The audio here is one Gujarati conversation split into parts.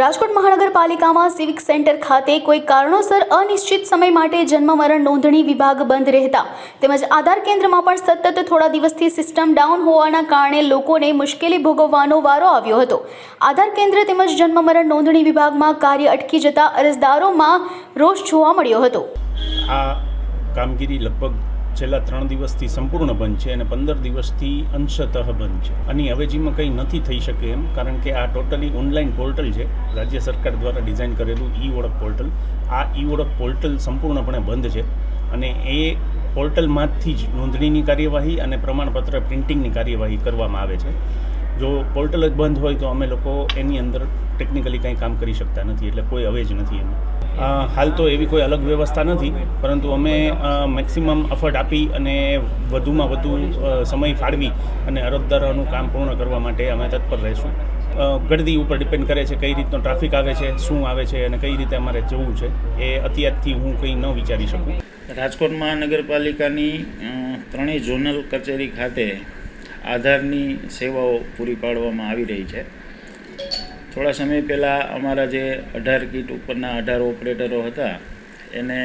રાજકોટ મહાનગરપાલિકામાં સિવિક સેન્ટર ખાતે કોઈ કારણોસર અનિશ્ચિત સમય માટે જન્મ મરણ નોંધણી વિભાગ બંધ રહેતા તેમજ આધાર કેન્દ્રમાં પણ સતત થોડા દિવસથી સિસ્ટમ ડાઉન હોવાના કારણે લોકોને મુશ્કેલી ભોગવવાનો વારો આવ્યો હતો. આધાર કેન્દ્ર તેમજ જન્મ મરણ નોંધણી વિભાગમાં કાર્ય અટકી જતા અરજદારોમાં રોષ જોવા મળ્યો હતો. આ કામગીરી લગભગ છેલ્લા ત્રણ દિવસથી સંપૂર્ણ બંધ છે અને પંદર દિવસથી અંશતઃ બંધ છે. અને અવેજીમાં કંઈ નથી થઈ શકે એમ, કારણ કે આ ટોટલી ઓનલાઈન પોર્ટલ છે. રાજ્ય સરકાર દ્વારા ડિઝાઇન કરેલું ઈ ઓળખ પોર્ટલ. આ ઈ ઓળખ પોર્ટલ સંપૂર્ણપણે બંધ છે અને એ પોર્ટલમાંથી જ નોંધણીની કાર્યવાહી અને પ્રમાણપત્ર પ્રિન્ટિંગની કાર્યવાહી કરવામાં આવે છે. જો પોર્ટલ જ બંધ હોય તો અમે લોકો એની અંદર ટેકનિકલી કંઈ કામ કરી શકતા નથી, એટલે કોઈ અવેજ નથી એમાં. હાલ તો એવી કોઈ અલગ વ્યવસ્થા નથી, પરંતુ અમે મેક્સિમમ એફર્ટ આપી અને વધુમાં વધુ સમય ફાળવી અને અરજદારોનું કામ પૂર્ણ કરવા માટે અમે તત્પર રહીશું. ગળદી ઉપર ડિપેન્ડ કરે છે કઈ રીતનો ટ્રાફિક આવે છે, શું આવે છે અને કઈ રીતે અમારે જવું છે, એ અત્યારથી હું કંઈ ન વિચારી શકું. રાજકોટ મહાનગરપાલિકાની ત્રણેય ઝોનલ કચેરી ખાતે આધારની સેવાઓ પૂરી પાડવામાં આવી રહી છે. થોડા સમય પહેલાં અમારા જે અઢાર કીટ ઉપરના અઢાર ઓપરેટરો હતા, એને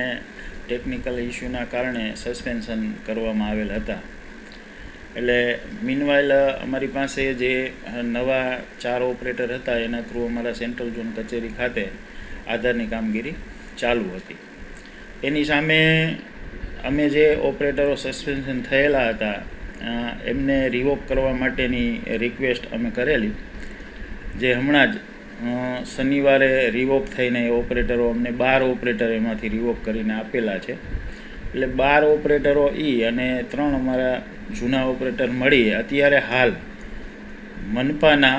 ટેકનિકલ ઇસ્યુના કારણે સસ્પેન્શન કરવામાં આવેલ હતા. એટલે મીનવાઇલ અમારી પાસે જે નવા ચાર ઓપરેટર હતા, એના થ્રુ અમારા સેન્ટ્રલ ઝોન કચેરી ખાતે આધારની કામગીરી ચાલુ હતી. એની સામે અમે જે ઓપરેટરો સસ્પેન્શન થયેલા હતા એમને રિવોક કરવા માટેની રિક્વેસ્ટ અમે કરેલી. જે હમણાં જ શનિવારે રિવોક થઈને એ ઓપરેટરો અમને બાર ઓપરેટર એમાંથી રિવોક કરીને આપેલા છે. એટલે બાર ઓપરેટરો ઈ અને ત્રણ અમારા જૂના ઓપરેટર મળી. અત્યારે હાલ મનપાના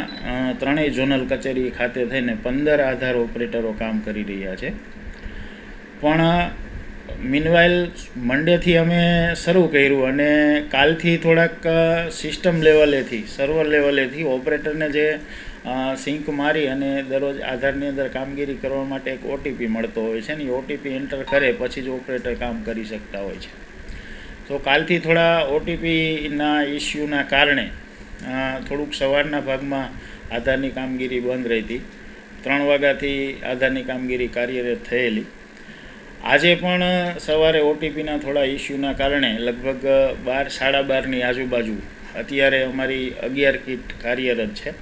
ત્રણેય ઝોનલ કચેરી ખાતે થઈને પંદર આધાર ઓપરેટરો કામ કરી રહ્યા છે. પણ મીનવાઇલ મંડેથી અમે શરૂ કર્યું અને કાલથી થોડાક સિસ્ટમ લેવલેથી સર્વર લેવલેથી ઓપરેટરને જે સિંક મારી અને દરરોજ આધારની અંદર કામગીરી કરવા માટે એક ઓટીપી મળતો હોય છે ને એ ઓટીપી એન્ટર કરે પછી જ ઓપરેટર કામ કરી શકતા હોય છે. તો કાલથી થોડા ઓટીપીના ઇસ્યુના કારણે થોડુંક સવારના ભાગમાં આધારની કામગીરી બંધ રહી હતી. ત્રણ વાગ્યાથી આધારની કામગીરી કાર્યરત થયેલી. આજે પણ સવારે ઓટીપીના થોડા ઇસ્યુના કારણે લગભગ બાર, સાડા બારની આજુબાજુ અત્યારે અમારી અગિયાર કીટ કાર્યરત છે.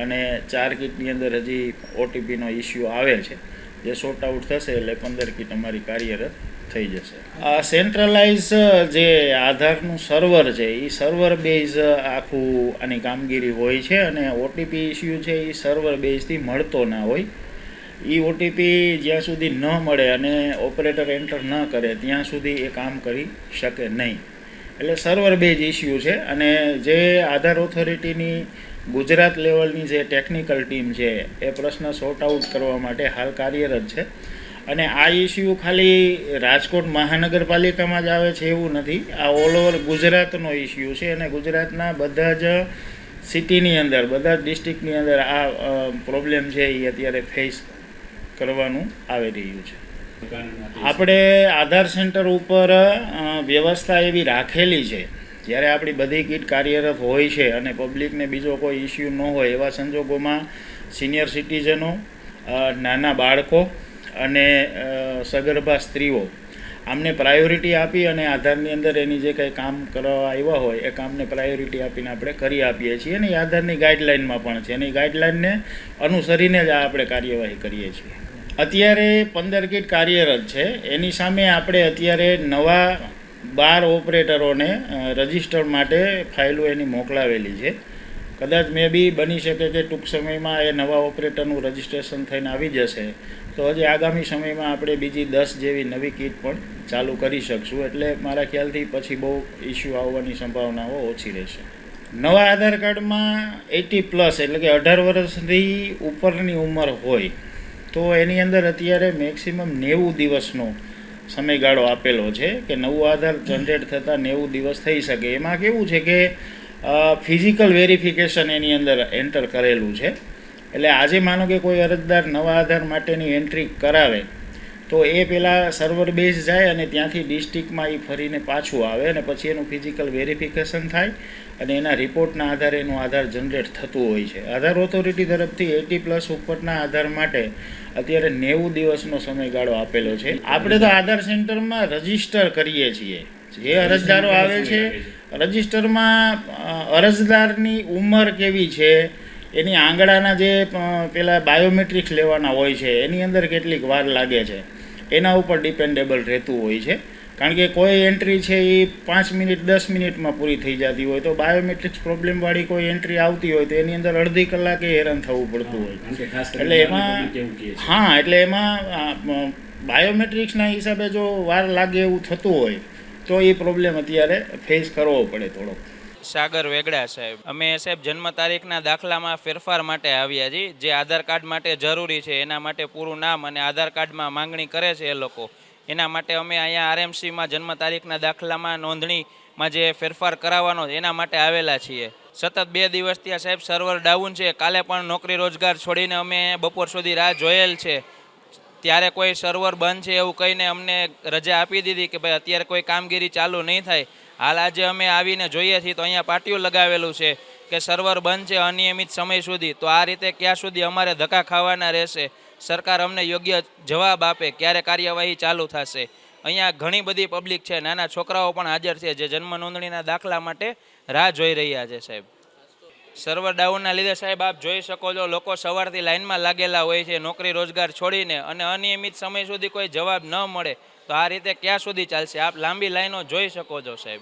અને ચાર કીટની અંદર હજી ઓટીપીનો ઇસ્યુ આવે છે. જે શોર્ટ આઉટ થશે એટલે પંદર કીટ અમારી કાર્યરત થઈ જશે. આ સેન્ટ્રલાઇઝ જે આધારનું સર્વર છે એ સર્વર બેઝ આખું આની કામગીરી હોય છે અને ઓટીપી ઇસ્યુ છે એ સર્વર બેઝથી મળતો ના હોય. એ ઓટીપી જ્યાં સુધી ન મળે અને ઓપરેટર એન્ટર ન કરે, ત્યાં સુધી એ કામ કરી શકે નહીં. એટલે સર્વર બેઝ ઇસ્યુ છે અને જે આધાર ઓથોરિટીની ગુજરાત લેવલની જે ટેકનિકલ ટીમ છે એ પ્રશ્ન સોર્ટ આઉટ કરવા માટે હાલ કાર્યરત છે. અને આ ઇસ્યુ ખાલી રાજકોટ મહાનગરપાલિકામાં જ આવે છે એવું નથી. આ ઓલ ઓવર ગુજરાતનો ઇસ્યુ છે અને ગુજરાતના બધા જ સિટીની અંદર બધા જ ડિસ્ટ્રિક્ટની અંદર આ પ્રોબ્લેમ છે એ અત્યારે ફેસ કરવાનું આવી રહ્યું છે. આપણે આધાર સેન્ટર ઉપર વ્યવસ્થા એવી રાખેલી છે જ્યારે આપણી બધી કીટ કાર્યરત હોય છે અને પબ્લિકને બીજો કોઈ ઇસ્યુ ન હોય, એવા સંજોગોમાં સિનિયર સિટીઝનો નાના બાળકો અને સગર્ભા સ્ત્રીઓ આમને પ્રાયોરિટી આપી અને આધારની અંદર એની જે કંઈ કામ કરવા આવ્યા હોય, એ કામને પ્રાયોરિટી આપીને આપણે કરી આપીએ છીએ. અને આધારની ગાઈડલાઇનમાં પણ છે. અને એ ગાઈડલાઇનને અનુસરીને જ આ આપણે કાર્યવાહી કરીએ છીએ. અત્યારે પંદર કીટ કાર્યરત છે. એની સામે આપણે અત્યારે નવા બાર ઓપરેટરોને રજિસ્ટર માટે ફાઇલો એની મોકલાવેલી છે. કદાચ મે બી બની શકે કે ટૂંક સમયમાં એ નવા ઓપરેટરનું રજિસ્ટ્રેશન થઈને આવી જશે, તો હજી આગામી સમયમાં આપણે બીજી દસ જેવી નવી કીટ પણ ચાલુ કરી શકશું. એટલે મારા ખ્યાલથી પછી બહુ ઇસ્યુ આવવાની સંભાવનાઓ ઓછી રહેશે. નવા આધાર કાર્ડમાં એટી પ્લસ એટલે કે અઢાર વર્ષથી ઉપરની ઉંમર હોય, તો એની અંદર અત્યારે મેક્સિમમ નેવું દિવસનો સમયગાળો આપેલો છે કે નવું આધાર જનરેટ થતાં નેવું દિવસ થઈ શકે. એમાં કેવું છે કે ફિઝિકલ વેરિફિકેશન એની અંદર એન્ટર કરેલું છે. એટલે આજે માનો કે કોઈ અરજદાર નવા આધાર માટેની એન્ટ્રી કરાવે તો એ પહેલાં સર્વર બેઝ જાય અને ત્યાંથી ડિસ્ટ્રિક્ટમાં એ ફરીને પાછું આવે અને પછી એનું ફિઝિકલ વેરિફિકેશન થાય અને એના રિપોર્ટના આધારે એનું આધાર જનરેટ થતું હોય છે. આધાર ઓથોરિટી તરફથી એટી પ્લસ ઉપરના આધાર માટે અત્યારે નેવું દિવસનો સમયગાળો આપેલો છે. આપણે તો આધાર સેન્ટરમાં રજિસ્ટર કરીએ છીએ. જે અરજદારો આવે છે રજિસ્ટરમાં અરજદારની ઉંમર કેવી છે એની આંગળાના જે પેલા બાયોમેટ્રિક્સ લેવાના હોય છે એની અંદર કેટલીક વાર લાગે છે. એના ઉપર ડિપેન્ડેબલ રહેતું હોય છે. કારણ કે કોઈ એન્ટ્રી છે એ પાંચ મિનિટ દસ મિનિટમાં પૂરી થઈ જતી હોય તો બાયોમેટ્રિક્સ પ્રોબ્લેમવાળી કોઈ એન્ટ્રી આવતી હોય તો એની અંદર અડધી કલાકે હેરાન થવું પડતું હોય એટલે એમાં હા એટલે એમાં બાયોમેટ્રિક્સના હિસાબે જો વાર લાગે એવું થતું હોય તો એ પ્રોબ્લેમ અત્યારે ફેસ કરવો પડે થોડોક. સાગર વેગડા સાહેબ. અમે સાહેબ જન્મ તારીખના દાખલામાં ફેરફાર માટે આવ્યા છીએ. જે આધાર કાર્ડ માટે જરૂરી છે, એના માટે પૂરું નામ અને આધાર કાર્ડમાં માંગણી કરે છે એ લોકો. એના માટે અમે અહીંયા આરએમસીમાં જન્મ તારીખના દાખલામાં નોંધણીમાં જે ફેરફાર કરાવવાનો એના માટે આવેલા છીએ. સતત બે દિવસ ત્યાં સાહેબ સર્વર ડાઉન છે. કાલે પણ નોકરી રોજગાર છોડીને અમે બપોર સુધી રાહ જોયેલ છે. ત્યારે કોઈ સર્વર બંધ છે એવું કહીને અમને રજા આપી દીધી કે ભાઈ અત્યારે કોઈ કામગીરી ચાલુ નહીં થાય. હાલ આજે અમે આવીને જોઈએ છીએ તો અહીંયા પાટિયું લગાવેલું છે કે સર્વર બંધ છે અનિયમિત સમય સુધી. તો આ રીતે ક્યાં સુધી અમારે ધક્કા ખાવાના રહેશે? સરકાર અમને યોગ્ય જવાબ આપે. ક્યારે કાર્યવાહી ચાલુ થશે? અહીંયા ઘણી બધી પબ્લિક છે. નાના છોકરાઓ પણ હાજર છે જે જન્મ નોંધણીના દાખલા માટે રાહ જોઈ રહ્યા છે સાહેબ. સર્વર ડાઉનના લીધે સાહેબ આપ જોઈ શકો છો, લોકો સવારથી લાઇનમાં લાગેલા હોય છે, નોકરી રોજગાર છોડીને અને અનિયમિત સમય સુધી કોઈ જવાબ ન મળે. તો આ રીતે ક્યાં સુધી ચાલશે? આપ લાંબી લાઈનો જોઈ શકો છો સાહેબ.